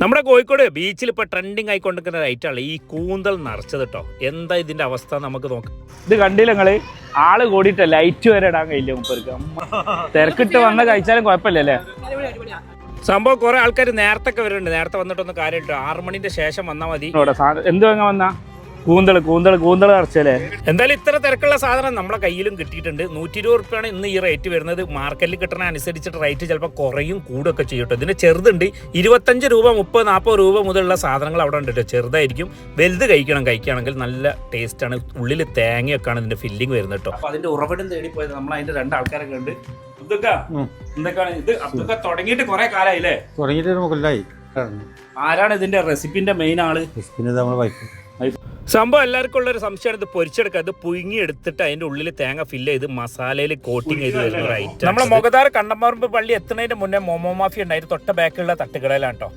നമ്മുടെ കോഴിക്കോട് ബീച്ചിൽ ഇപ്പോൾ ട്രെൻഡിങ് ആയിക്കൊണ്ടിരിക്കുന്ന ഒരു ഐറ്റാണ് ഈ കൂന്തൽ നിറച്ചത് കേട്ടോ എന്താ ഇതിന്റെ അവസ്ഥ നമുക്ക് നോക്കാം. ഇത് കണ്ടില്ല നിങ്ങൾ? ആൾ കൂടിയിട്ട് ലൈറ്റ് വരെ ഇടാൻ കഴിയില്ല മുപ്പർക്ക്? തിരക്കിട്ട് വന്ന കഴിച്ചാലും കുഴപ്പമില്ലല്ലേ സംഭവം കുറെ ആൾക്കാർ നേരത്തെ ഒക്കെ വരുന്നുണ്ട്. നേരത്തെ വന്നിട്ടൊന്നും കാര്യമില്ല ആറു മണിന്റെ ശേഷം വന്നാൽ മതി. എന്ത് വാങ്ങാൻ വന്നാ? കൂന്തൾ കൂന്തൾ കൂന്തൾ നിറച്ചല്ലേ എന്തായാലും ഇത്ര തിരക്കുള്ള സാധനം നമ്മളെ കയ്യിലും കിട്ടിയിട്ടുണ്ട്. നൂറ്റി ഇരുപത് റുപ്യാണ് ഇന്ന് ഈ റേറ്റ് വരുന്നത്. മാർക്കറ്റിൽ കിട്ടുന്ന അനുസരിച്ചിട്ട് റേറ്റ് ചിലപ്പോൾ കുറയും കൂടുകയൊക്കെ ചെയ്യട്ടോ ഇതിന് ചെറുതുണ്ട്. ഇരുപത്തഞ്ച് രൂപ മുപ്പത് നാൽപ്പത് രൂപ മുതലുള്ള സാധനങ്ങൾ അവിടെ ഉണ്ട് കേട്ടോ. ചെറുതായിരിക്കും. വലുത് കഴിക്കണം കഴിക്കുകയാണെങ്കിൽ നല്ല ടേസ്റ്റ് ആണ്. ഉള്ളിൽ തേങ്ങയൊക്കെ ആണ് ഇതിന്റെ ഫില്ലിംഗ് വരുന്നത് കേട്ടോ. അപ്പൊ അതിന്റെ ഉറവിടം തേടി പോയത് നമ്മൾ അതിന്റെ രണ്ട് ആൾക്കാരൊക്കെ ഉണ്ട്. എന്തൊക്കെയാണ് ഇത്? തുടങ്ങിയിട്ട് കുറെ തുടങ്ങിയിട്ട് ആരാണ് ഇതിന്റെ റെസിപ്പിന്റെ മെയിൻ ആൾ? റെസിപ്പിന്റെ നമ്മുടെ വൈഫ് സംഭവം എല്ലാവർക്കും ഉള്ള ഒരു സംശയമാണ്. ഇത് പൊരിച്ചെടുക്കുക. അത് പുഴുങ്ങി എടുത്തിട്ട് അതിന്റെ ഉള്ളിൽ തേങ്ങ ഫില്ല് ചെയ്ത് മസാലയിൽ കോട്ടിങ് ചെയ്ത് വരുന്ന റൈറ്റ് നമ്മളെ മുഖതാർ കണ്ടമാറുമ്പ് പള്ളി എത്തുന്നതിന് മുന്നേ മോമോ മാഫി ഉണ്ടായിരുന്നു തൊട്ട ബാക്കിലുള്ള തട്ടുകടയിലാണ് കേട്ടോ.